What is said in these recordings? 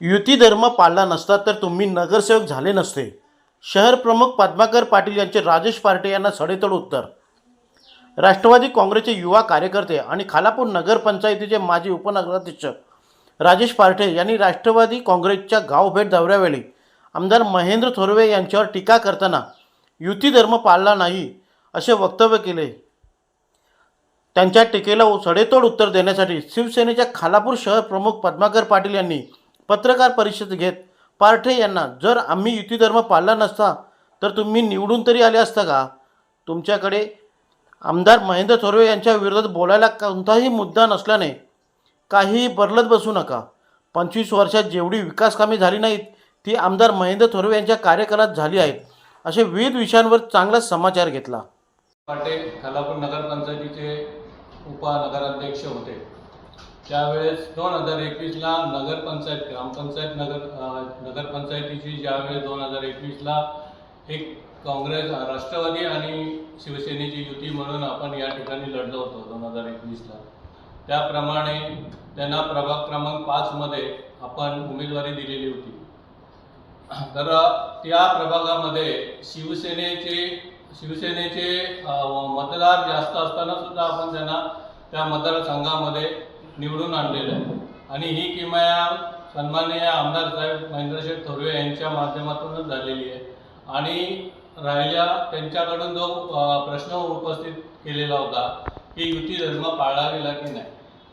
युती धर्म पाळला नसता तर तुम्ही नगरसेवक झाले नसते. शहर प्रमुख पद्माकर पाटील यांचे राजेश पार्टे यांना सडेतोड उत्तर. राष्ट्रवादी काँग्रेसचे युवा कार्यकर्ते आणि खालापूर नगरपंचायतीचे माजी उपनगराध्यक्ष राजेश पार्टे यांनी राष्ट्रवादी काँग्रेसच्या गावभेट दौऱ्यावेळी आमदार महेंद्र थोरवे यांच्यावर टीका करताना युती धर्म पाळला नाही असे वक्तव्य केले. त्यांच्या टीकेला सडेतोड उत्तर देण्यासाठी शिवसेनेच्या खालापूर शहर प्रमुख पद्माकर पाटील यांनी पत्रकार परिषद घेत पार्ठे यांना जर आम्ही युती धर्म पाळला नसता तर तुम्ही निवडून तरी आले असता का? तुमच्याकडे आमदार महेंद्र थोरवे यांच्या विरोधात बोलायला कोणताही मुद्दा नसल्याने काहीही बदलत बसू नका. पंचवीस वर्षात जेवढी विकास कामे झाली नाहीत ती आमदार महेंद्र थोरवे यांच्या कार्यकालात झाली आहेत. असे विविध विषयांवर चांगला समाचार घेतला. पाटे खालापूर नगरपंचायतीचे उपनगराध्यक्ष होते. त्यावेळेस दोन हजार एकवीसला नगरपंचायत ग्रामपंचायत नगर नगरपंचायतीची ज्यावेळेस दोन हजार एकवीसला एक काँग्रेस राष्ट्रवादी आणि शिवसेनेची युती म्हणून आपण या ठिकाणी लढलो होतो दोन हजार एकवीसला. त्याप्रमाणे त्यांना प्रभाग क्रमांक पाचमध्ये आपण उमेदवारी दिलेली होती. तर त्या प्रभागामध्ये शिवसेनेचे शिवसेनेचे मतदार जास्त असताना सुद्धा आपण त्यांना त्या मतदारसंघामध्ये निवडून आणलेलं आहे. आणि ही किमया सन्माननीय आमदार साहेब महेंद्रशेठ थोरवे यांच्या माध्यमातूनच झालेली आहे. आणि राहिल्या त्यांच्याकडून जो प्रश्न उपस्थित केलेला होता की युती धर्म पाळला गेला की नाही?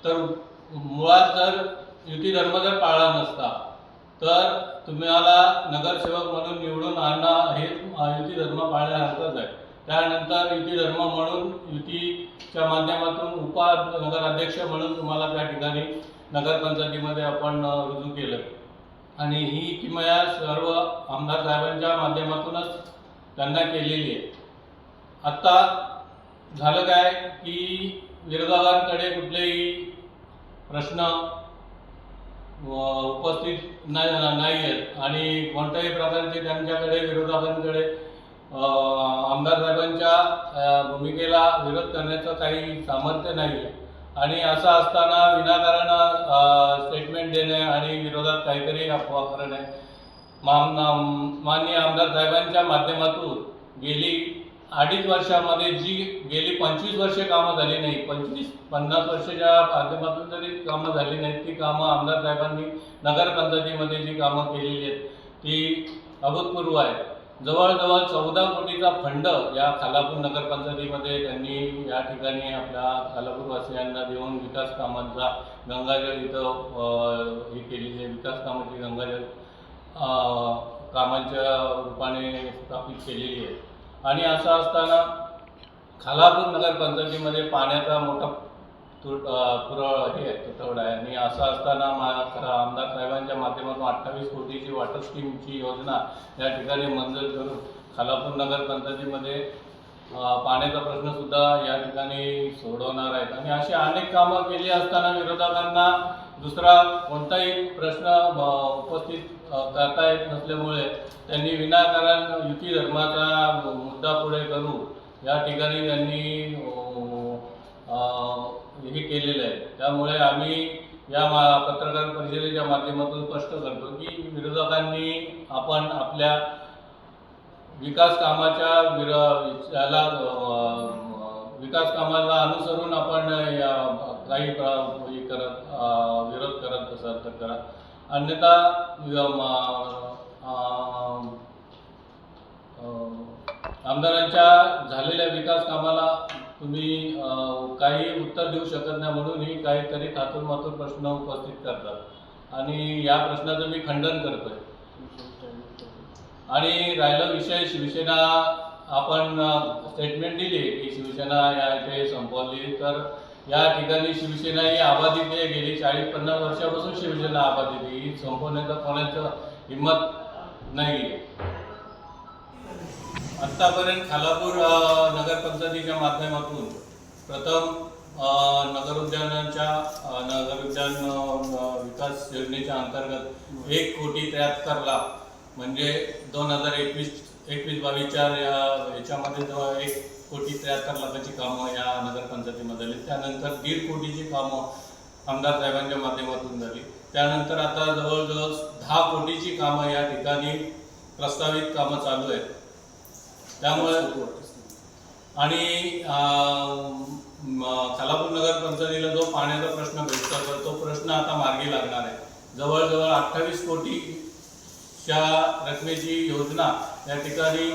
तर मुळात जर युती धर्म जर पाळला नसता तर तुम्हाला नगरसेवक म्हणून निवडून आणणं हे युती धर्म पाळण्यासारखंच आहे. त्यानंतर युती धर्म म्हणून युतीच्या माध्यमातून उपा नगराध्यक्ष म्हणून तुम्हाला त्या ठिकाणी नगरपंचायतीमध्ये आपण रुजू केलं. आणि ही किमया सर्व आमदार साहेबांच्या माध्यमातूनच त्यांना केलेली आहे. आत्ता झालं काय की विरोधकांकडे कुठलेही प्रश्न उपस्थित नाही नाही आहेत. आणि कोणत्याही प्रकारचे त्यांच्याकडे विरोधकांकडे आमदार साहेबांच्या भूमिकेला विरोध करण्याचं काही सामर्थ्य नाही. आहे आणि असं असताना विनाकारण स्टेटमेंट देणे आणि विरोधात काहीतरी अफवा करणे. माम माननीय आमदार साहेबांच्या माध्यमातून गेली अडीच वर्षामध्ये जी गेली पंचवीस वर्षे कामं झाली नाही पंचवीस पन्नास वर्षाच्या माध्यमातून जरी कामं झाली नाहीत ती कामं आमदार साहेबांनी नगरपंचायतीमध्ये जी कामं केलेली आहेत ती अभूतपूर्व आहे जवळजवळ चौदा कोटीचा फंड या खालापूर नगरपंचायतीमध्ये त्यांनी या ठिकाणी आपल्या खालापूरवासियांना देऊन विकास कामांचा गंगाजल इथं हे केलेली आहे विकास कामाची गंगाजल कामांच्या रूपाने स्थापित केलेली आहे. आणि असं असताना खालापूर नगरपंचायतीमध्ये पाण्याचा मोठा पुरळ हे आहे तुटवडा आहे. आणि असं असताना मा आमदार साहेबांच्या माध्यमातून अठ्ठावीस कोटीची वॉटर स्कीमची योजना या ठिकाणी मंजूर करून खालापूर नगरपंचायतीमध्ये पंचायतीमध्ये पाण्याचा प्रश्नसुद्धा या ठिकाणी सोडवणार आहेत. आणि अशी अनेक कामं केली असताना विरोधकांना दुसरा कोणताही प्रश्न उपस्थित करता येत नसल्यामुळे त्यांनी विनाकारण युती धर्माचा मुद्दा पुढे करू या ठिकाणी त्यांनी हे केलेलं आहे. त्यामुळे आम्ही या मा पत्रकार परिषदेच्या माध्यमातून स्पष्ट करतो की विरोधकांनी आपण आपल्या विकास कामाच्या विर याला विकास कामाला अनुसरून आपण या काही करत अं, विरोध करत असाल तर करा. अन्यथा आमदारांच्या झालेल्या विकास कामाला तुम्ही काही उत्तर देऊ शकत नाही म्हणूनही काहीतरी थातूर मातूर प्रश्न उपस्थित करतात. आणि या प्रश्नाचं मी खंडन करतोय. आणि राहिला विषय शिवसेना आपण स्टेटमेंट दिली की शिवसेना या इथे संपवली. तर या ठिकाणी शिवसेना ही आबाधित गेली. चाळीस पन्नास वर्षापासून शिवसेना आबाधित ही संपवण्याचं कोणाचं हिंमत नाही आहे आत्तापर्यंत खालापूर नगरपंचायतीच्या माध्यमातून प्रथम नगरोद्यानाच्या नगर नगर उद्यान विकास योजनेच्या अंतर्गत एक कोटी त्र्याहत्तर लाख म्हणजे दोन हजार एकवीस एकवीस बावीसच्या याच्यामध्ये जवळ एक कोटी त्र्याहत्तर लाखाची कामं या नगरपंचायतीमध्ये झाली त्यानंतर दीड कोटीची कामं आमदार साहेबांच्या माध्यमातून झाली. त्यानंतर आता जवळजवळ दहा कोटीची कामं या ठिकाणी प्रस्तावित कामं चालू आहेत. त्यामुळे आणि खालापूर नगर पंचायतीला जो पाण्याचा प्रश्न भेटतो तो प्रश्न आता मार्गी लागणार आहे. जवळजवळ अठ्ठावीस कोटीच्या रकमेची योजना या ठिकाणी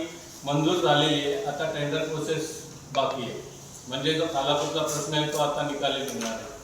मंजूर झालेली आहे. आता टेंडर प्रोसेस बाकी आहे. म्हणजे जो खालापूरचा प्रश्न आहे तो आता निकाली निघणार आहे.